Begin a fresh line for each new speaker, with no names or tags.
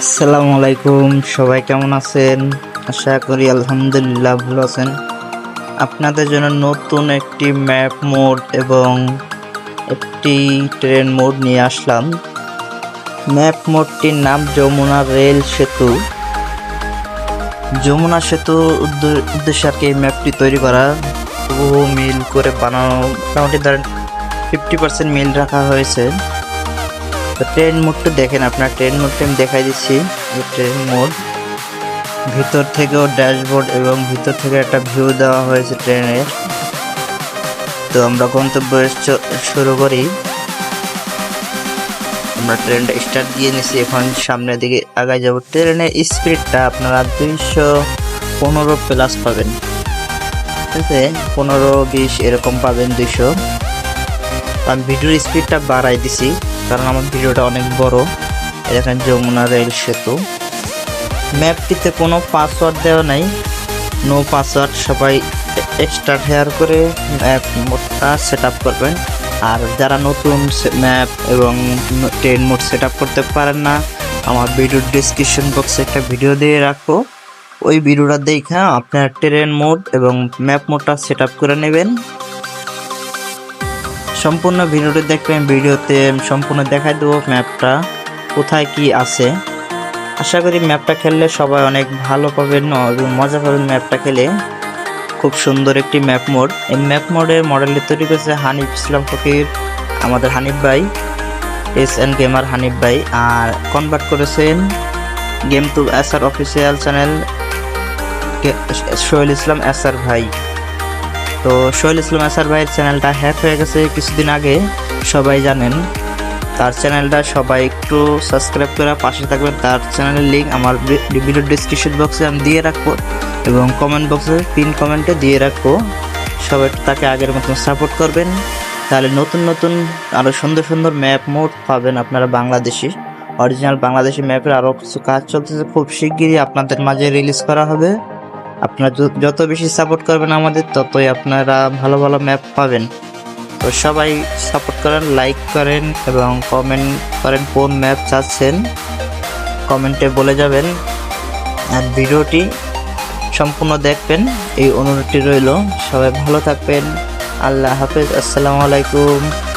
আসসালামু আলাইকুম সবাই কেমন আছেন? আশা করি আলহামদুলিল্লাহ ভালো আছেন। আপনাদের জন্য নতুন একটি ম্যাপ মোড এবং একটি ট্রেন মোড নিয়ে আসলাম। ম্যাপ মোডটির নাম যমুনা রেল সেতু। যমুনা সেতু উদ্দে- উদ্দেশ্যে আর কি এই ম্যাপটি তৈরি করা। বহু মিল করে বানানো, মোটামুটি ধরেন ফিফটি পার্সেন্ট মিল রাখা হয়েছে। তো ট্রেন মোডটা দেখেন আপনার ট্রেন মোডটা আমি দেখাই দিচ্ছি। ট্রেন মোড ভিতর থেকেও ড্যাশবোর্ড এবং ভিতর থেকে একটা ভিউ দেওয়া হয়েছে ট্রেনের তো আমরা গন্তব্য শুরু করি। আমরা ট্রেনটা স্টার্ট দিয়ে নিছি, এখন সামনের দিকে আগায় যাব। ট্রেনের স্পিডটা আপনারা দুইশো পনেরো প্লাস পাবেন। ঠিক আছে? পনেরো, বিশ এরকম পাবেন দুইশো। আমি ভিডিওর স্পিডটা বাড়াই দিছি। কারণ আমার ভিডিওটা অনেক বড়। এখানে যমুনা রেল সেতু। ম্যাপটিতে কোনো পাসওয়ার্ড দেওয়া নাই। নো পাসওয়ার্ড সবাই এক্সট্রা হেয়ার করে ম্যাপ মোডটা সেট আপ করবেন। আর যারা নতুন ম্যাপ এবং ট্রেন মোড সেট আপ করতে পারেন না, আমার ভিডিওর ডিসক্রিপশন বক্সে একটা ভিডিও দিয়ে রাখব। ওই ভিডিওটা দেখা আপনার ট্রেন মোড এবং ম্যাপ মোডটা সেট আপ করে নেবেন। সম্পূর্ণ ভিডিওটি দেখবেন, ভিডিওতে সম্পূর্ণ দেখাই দেবো ম্যাপটা, কোথায় কি আছে। আশা করি ম্যাপটা খেললে সবাই অনেক ভালো পাবেন এবং মজা পাবেন ম্যাপটা খেলে। খুব সুন্দর একটি ম্যাপ মোড। এই ম্যাপ মোডের মডেলটি তৈরি করেছে হানিফ ইসলাম ফকির, আমাদের হানিফ ভাই, এস এন গেমার হানিফ ভাই, আর কনভার্ট করেছেন game to SR official channel Sohel Islam SR ভাই। তো সোহেল ইসলাম আসার ভাইয়ের চ্যানেলটা হ্যাক হয়ে গেছে কিছুদিন আগে, সবাই জানেন। তার চ্যানেলটা সবাই একটু সাবস্ক্রাইব করে পাশে থাকবেন। তার চ্যানেলের লিঙ্ক আমার ভিডিও ডিসক্রিপশন বক্সে আমি দিয়ে রাখব এবং কমেন্ট বক্সে পিন কমেন্টে দিয়ে রাখব। সবাই তাকে আগের মতন সাপোর্ট করবেন। তাহলে নতুন নতুন আরও সুন্দর সুন্দর ম্যাপ মোড পাবেন আপনারা বাংলাদেশি। অরিজিনাল বাংলাদেশি ম্যাপের আরও কিছু কাজ চলতেছে। খুব শিগগিরই আপনাদের মাঝে রিলিজ করা হবে। আপনারা যত বেশি সাপোর্ট করবেন আমাদের, ততই আপনারা ভালো ভালো ম্যাপ পাবেন। তো সবাই সাপোর্ট করেন লাইক করেন এবং কমেন্ট করেন কোন ম্যাপ চাচ্ছেন। কমেন্টে বলে যাবেন। আর ভিডিওটি সম্পূর্ণ দেখবেন, এই অনুরোধটি রইল। সবাই ভালো থাকবেন। আল্লাহ হাফেজ, আসসালামু আলাইকুম।